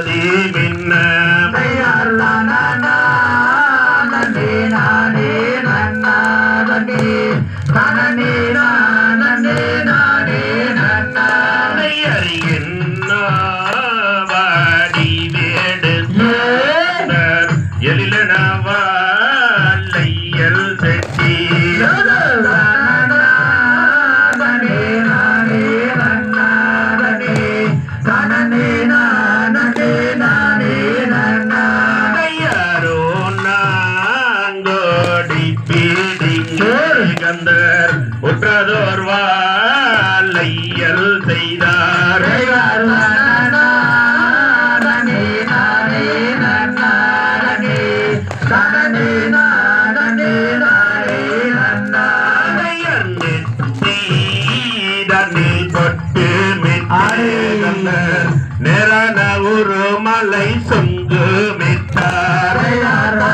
黎明。மலை சொங்கு மித்தாரையாரா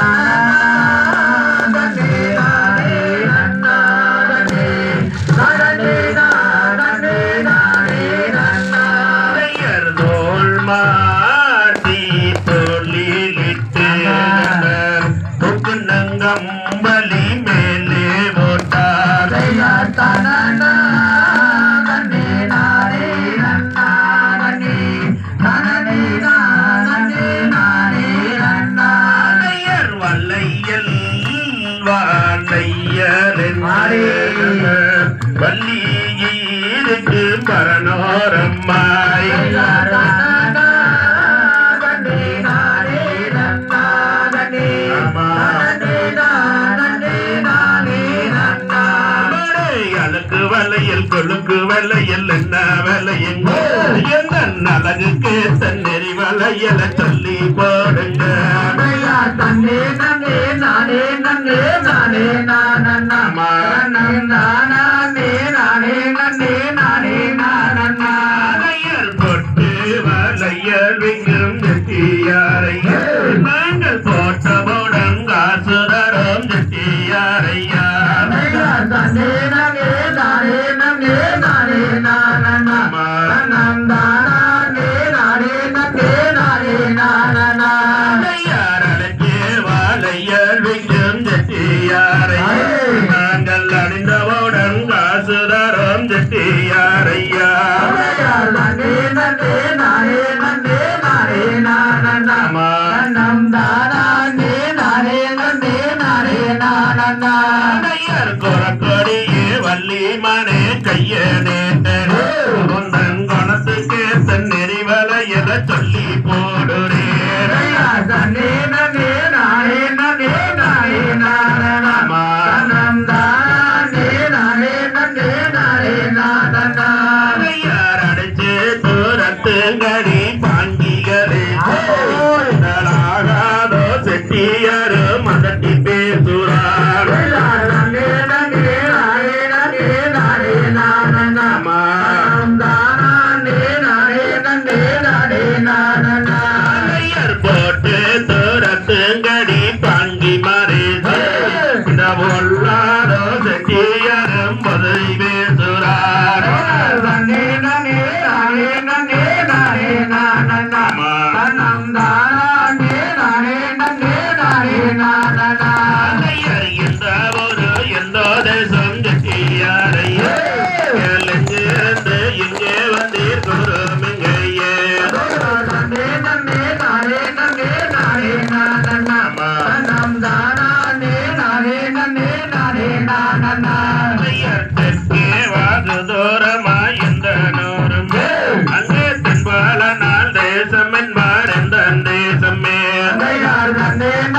வரையில் கொழுக்கு வெள்ளையில் என்ன விலையுங்க எந்த நலகுக்கு தன்னெறி வலையல சொல்லி போடுங்க. தன்னே நன்னே நானே நன்னே நானே நான் அண்ணாமா நானே நானே நன்னே நானே நான் அண்ணா வலையல் பொட்டு வலையல் விங்கும் நாங்கள் குரக்கொடியே வள்ளி மனே கைய நேற்று கொண்டன் குணத்துக்கு தன் நெறிவலை எதை சொல்லி போ பெரியார் மதட்டி பேசுறார் போட்டு தூரத்துங்கடி பங்கி மறைந்தாரோ செட்டியாரும் பதவி பேசுறார் நன்னே நன்னே நானே நன்னே நானே நானே நானே name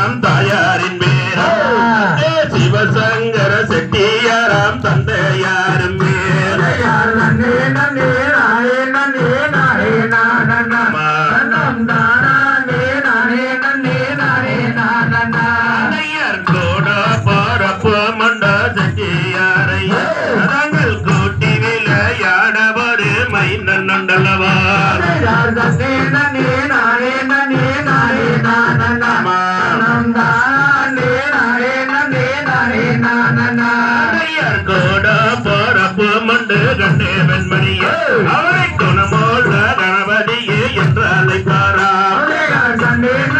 செட்டியாராம் தாயாரின் பேர் சிவசங்கர செட்டியாராம் தந்தையாரும் பேர் நன்னே நன்னே நானே நன்னே நானே நானம்மா நண்டல்லவா name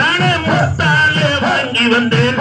நானே முத்தாலே வாங்கி வந்தேன்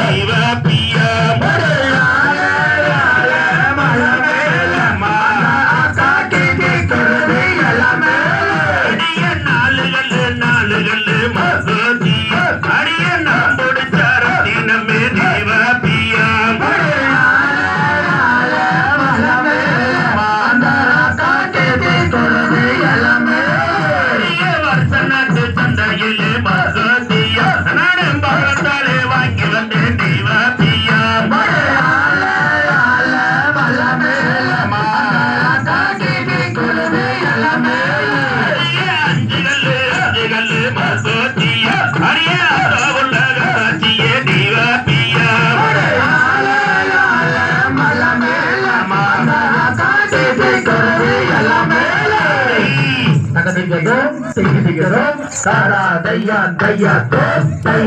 செய்கிறோம் செய்கிறோம் தாரா தையா தையா தோத்தை.